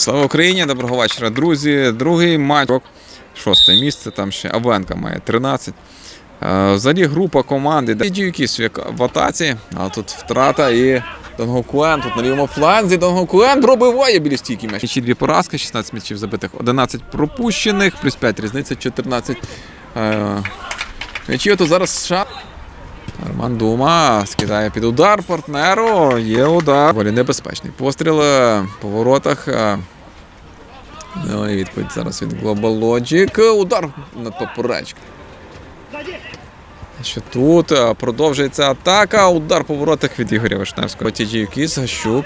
Слава Україні! Доброго вечора, друзі. Другий матч. Шосте місце. Там ще Авенка має 13. Е, Взагалі група команди. Діюкіс в атаці, а тут втрата і Донгокуен. Тут на лівому фланзі. Донгокуен пробиває біля стійки м'яч. Ще дві поразки, 16 м'ячів забитих, 11 пропущених, плюс 5 різниця, 14 е, м'ячів. То зараз США. Роман Дума скидає під удар партнеру. Є удар. Доволі небезпечний постріл е, по воротах. е. Ну і відповідь зараз від Global Logic. Удар над поперечкою. Що тут е, продовжується атака. Удар по воротах від Ігоря Вишневського. Тіджі Кіс, Гащук.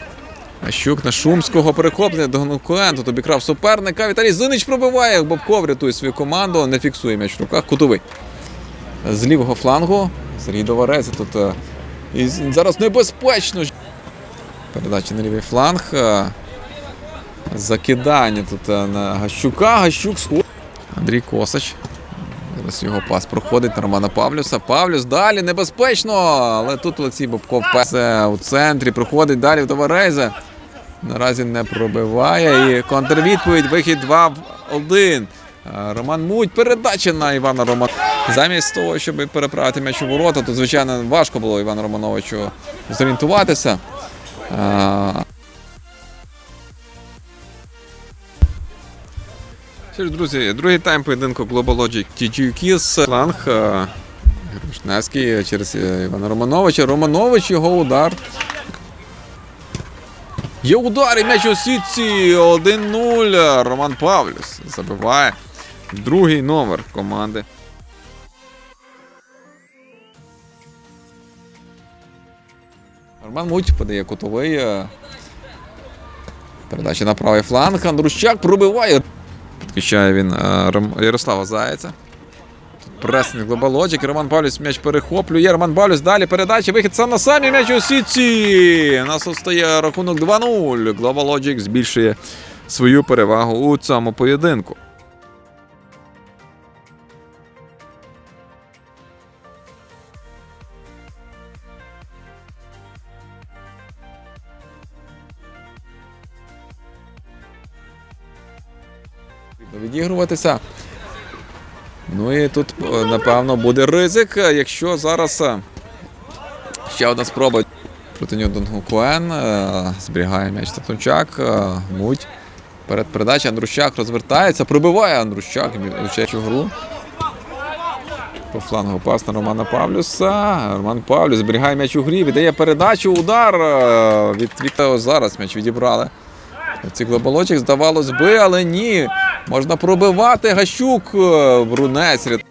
Гащук на Шумського перехоплення до Гнукуен. Тут обікрав суперника. Віталій Зинич пробиває. Бобко врятує свою команду. Не фіксує м'яч в руках. Кутовий. З лівого флангу. Сергій Доварець тут. е, І зараз небезпечно. Передача на лівий фланг. е, Закидання тут е, на Гащука. Гащук сход. Андрій Косач. Зараз його пас проходить на Романа Павлюса. Павлюс далі небезпечно. Але тут Олексій Бобков Це у центрі проходить далі в Товарейзе. Наразі не пробиває. І контрвідповідь. Вихід 2 в 1. Роман Муть. Передача на Івана Роман. Замість того, щоб переправити м'яч у ворота, то звичайно важко було Івану Романовичу зорієнтуватися. Ж, друзі, другий тайм поєдинку Global Logic TG Kiss. Фланг е, Вишневський через е, Івана Романовича. Романович його удар. Є удар і м'яч у сітці 1-0. Роман Павлюс забиває другий номер команди. Роман Муть подає кутовий. е, Передача на правий фланг. Андрущак пробиває. Підключає він е, Ярослава Зайця. Тут пресинг глобалочик. Роман Павлюс м'яч перехоплює. Роман Павлюс далі передача. Вихід сам на самі м'яч у сітці. У нас остає рахунок 2-0. Глобалоджик збільшує свою перевагу у цьому поєдинку. Відігруватися. Ну і тут, е, напевно, буде ризик, е, якщо зараз е, ще одна спроба проти нього Донгукуен. е, Зберігає м'яч Татунчак, муть. Перед передачею Андрущак розвертається, пробиває Андрущак, влучаючи гру. По флангу пас на Романа Павлюса. Роман Павлюс зберігає м'яч у грі, віддає передачу, удар від Віктора. Зараз м'яч відібрали. Ці глобалочок здавалось би, але ні. Можна пробивати Гащук. е, Брунець. рят-